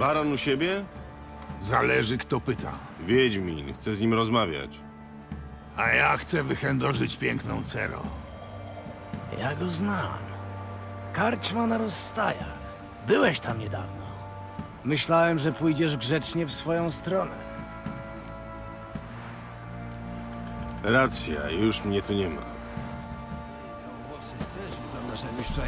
Baron u siebie? Zależy kto pyta. Wiedźmin, chcę z nim rozmawiać. A ja chcę wychędożyć piękną Cero. Ja go znam. Karczma na rozstajach. Byłeś tam niedawno. Myślałem, że pójdziesz grzecznie w swoją stronę. Racja, już mnie tu nie ma. Też wyglądasz jak jeszcze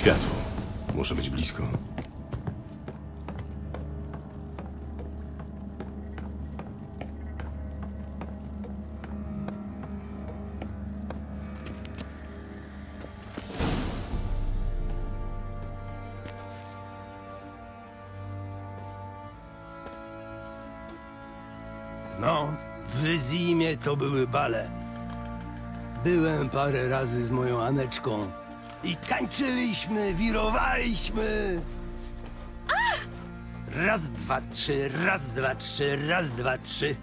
Światło. Muszę być blisko. No, w zimie to były bale. Byłem parę razy z moją Aneczką i tańczyliśmy, wirowaliśmy. Raz, dwa, trzy, raz, dwa, trzy, raz, dwa, trzy.